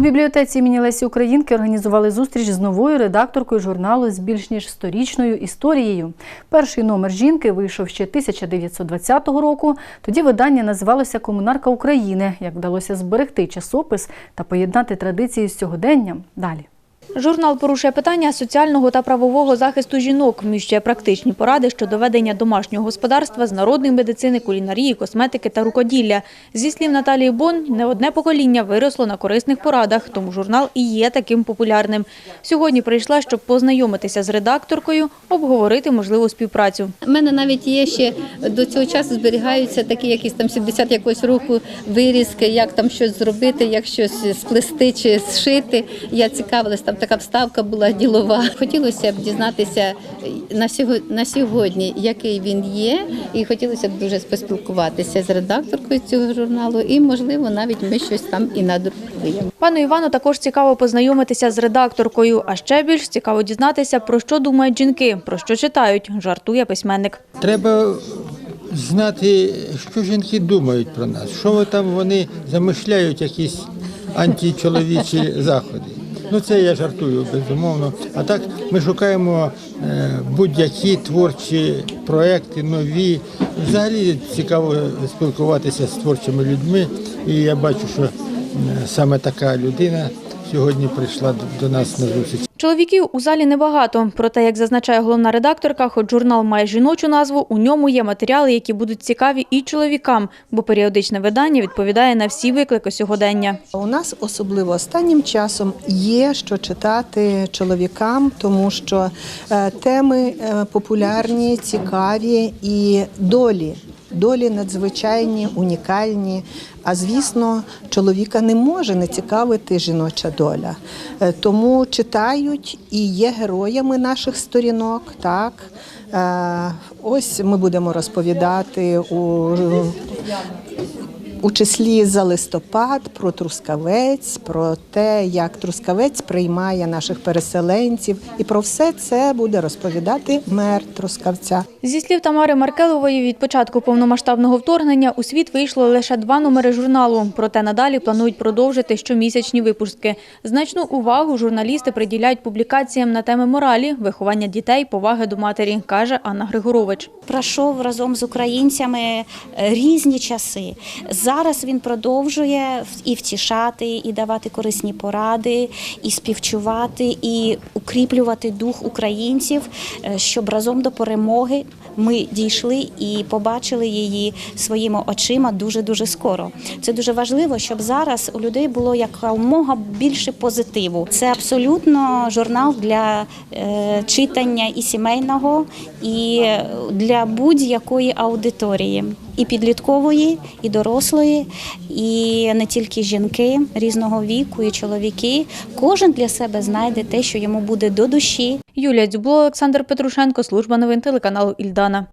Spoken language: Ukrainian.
У бібліотеці імені Лесі Українки організували зустріч з новою редакторкою журналу з більш ніж сторічною історією. Перший номер жінки вийшов ще 1920 року. Тоді видання називалося Комунарка України. Як вдалося зберегти часопис та поєднати традиції з сьогоденням. Далі. Журнал порушує питання соціального та правового захисту жінок, вміщує практичні поради щодо ведення домашнього господарства з народної медицини, кулінарії, косметики та рукоділля. Зі слів Наталії Бон, не одне покоління виросло на корисних порадах, тому журнал і є таким популярним. Сьогодні прийшла, щоб познайомитися з редакторкою, обговорити можливу співпрацю. У мене навіть є ще до цього часу зберігаються такі якісь там 70 якогось року вирізки, як там щось зробити, як щось сплести чи зшити. Я цікавилась, там така вставка була ділова. Хотілося б дізнатися на сьогодні, сьогодні, який він є, і хотілося б дуже поспілкуватися з редакторкою цього журналу, і можливо навіть ми щось там і надрукуємо. Пану Івану також цікаво познайомитися з редакторкою, а ще більш цікаво дізнатися, про що думають жінки, про що читають, жартує письменник. Треба знати, що жінки думають про нас, що там вони замишляють якісь античоловічі заходи. Ну це я жартую безумовно. А так ми шукаємо е, будь-які творчі проекти, нові. Взагалі цікаво спілкуватися з творчими людьми. І я бачу, що е, саме така людина сьогодні прийшла до- до нас на зустріч. Чоловіків у залі небагато, проте, як зазначає головна редакторка, хоч журнал має жіночу назву, у ньому є матеріали, які будуть цікаві і чоловікам, бо періодичне видання відповідає на всі виклики сьогодення. У нас особливо останнім часом є що читати чоловікам, тому що е, теми е, популярні, цікаві і долі. Долі надзвичайні, унікальні. А звісно, чоловіка не може не цікавити жіноча доля. Е, Тому читають і є героями наших сторінок. Так Е, ось ми будемо розповідати у у числі за листопад про Трускавець, про те, як Трускавець приймає наших переселенців, і про все це буде розповідати мер Трускавця. Зі слів Тамари Маркелової, від початку повномасштабного вторгнення у світ вийшло лише два номери журналу. Проте надалі планують продовжити щомісячні випуски. Значну увагу журналісти приділяють публікаціям на теми моралі, виховання дітей, поваги до матері, каже Анна Григорович. пройшов разом з українцями е, різні часи. Зараз він продовжує і втішати, і давати корисні поради, і співчувати, і укріплювати дух українців, е, щоб разом до перемоги ми дійшли і побачили її своїми очима дуже дуже скоро. Це дуже важливо, щоб зараз у людей було якомога більше позитиву. Це абсолютно журнал для е, читання і сімейного, і для будь-якої аудиторії. І підліткової, і дорослої, і не тільки жінки різного віку, і чоловіки. Кожен для себе знайде те, що йому буде до душі, Юлія Дзюбло, Олександр Петрушенко, служба новин телеканалу Ільдана.